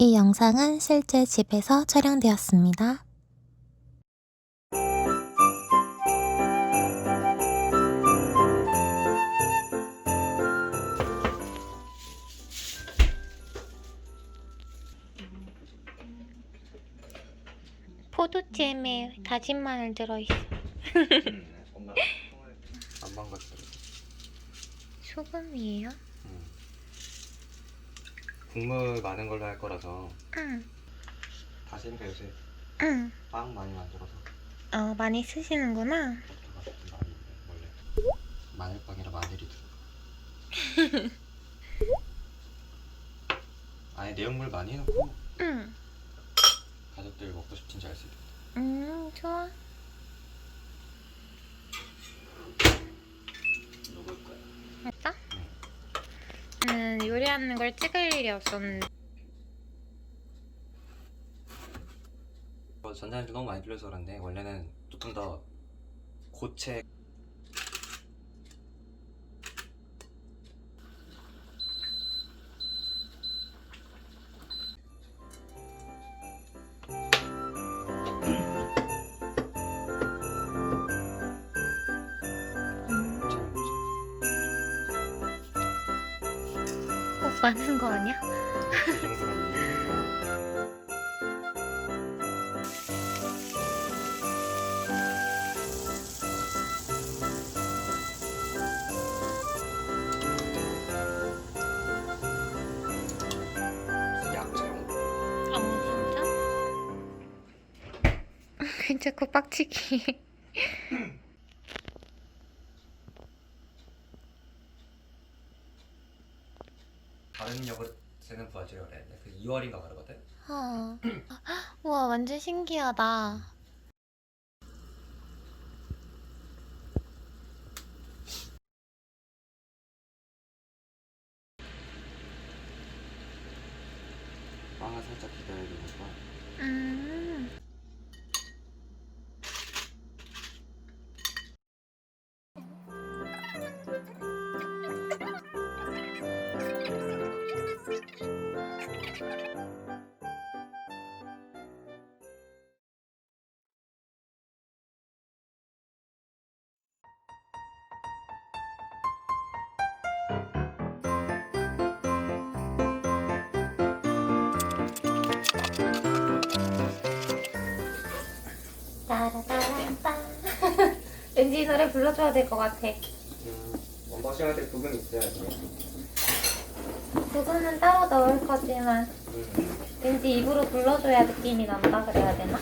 이 영상은 실제 집에서 촬영되었습니다. 포도잼에 다진 마늘 들어있어. 소금이에요? 국물 많은 걸로 할 거라서 응, 다시니까 요새 응. 빵 많이 만들어서 어, 많이 쓰시는구나. 버터가 좀 많이 원래 마늘빵이라 마늘이 들어. 아예 내용물 많이 해놓고 응. 가족들 먹고 싶은지 알 수 있게. 음, 좋아. 녹을 거야. 됐어? 나는 요리하는 걸 찍을 일이 없었는데. 어, 전자레인지 너무 많이 돌려서 그런데 원래는 조금 더 고체 꼭 많은 거 아니야? 어, 진짜? 괜찮고 빡치기. 역을 쓰는 부하지를 그래. 그 2월인가 그러거든. 어. 우와, 완전 신기하다. 빵을 살짝 기다려주고 음. 이 노래 불러줘야 될 것 같아. 음, 원박싱할 부분 있어야지. 부분은 따로 넣을 거지만 음. 왠지 입으로 불러줘야 느낌이 난다 그래야 되나?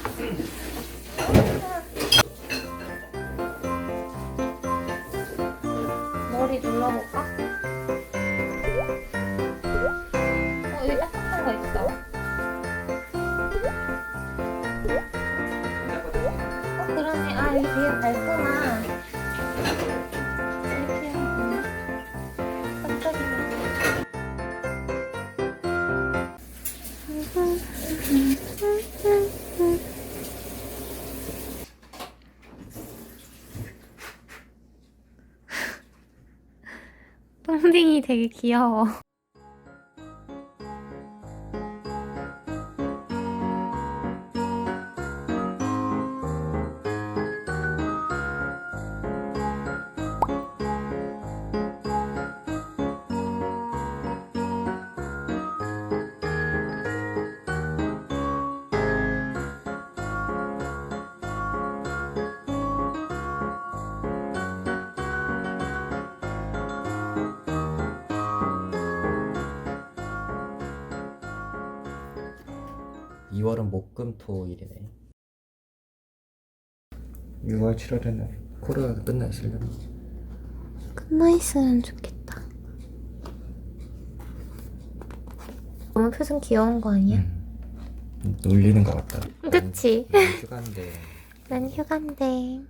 머리 눌러볼까? 똥딩이 되게 귀여워. 이월은 목금토일이네. 6월 7월에는 코로나가 끝나 있으려나? 끝나 있으면 좋겠다. 너무 표정 귀여운 거 아니야? 음. 놀리는 것 같다. 그치? 난 휴가인데 난 휴간데.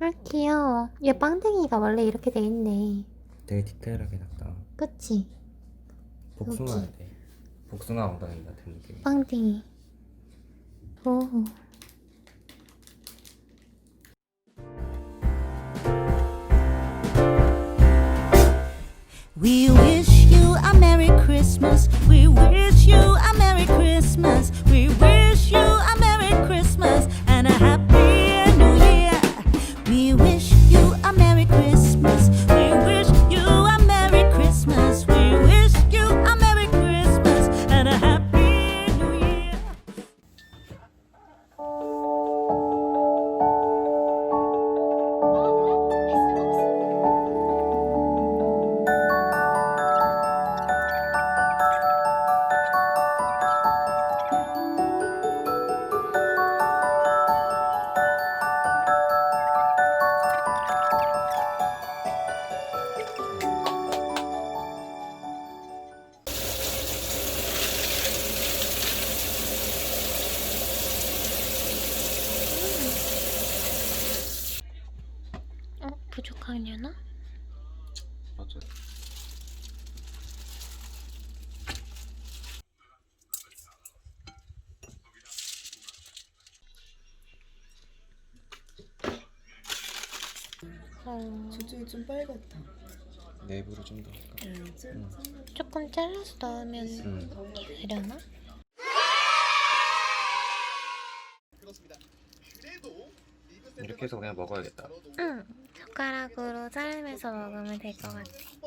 아 귀여워. 얘 빵댕이가 원래 이렇게 돼 있네. 되게 디테일하게 났다. 그치? 복숭아. 복숭아 엉덩이 같은 느낌. 빵댕이. Oh. We wish you a Merry Christmas 부족하려나? 맞아. 어, 저쪽이 좀 빨갛다. 내부를 좀더 할까? 응, 좀 음. 조금 잘라서 넣으면 음. 되려나? 이렇게 해서 그냥 먹어야겠다. 응. 젓가락으로 자르면서 먹으면 될 것 같아.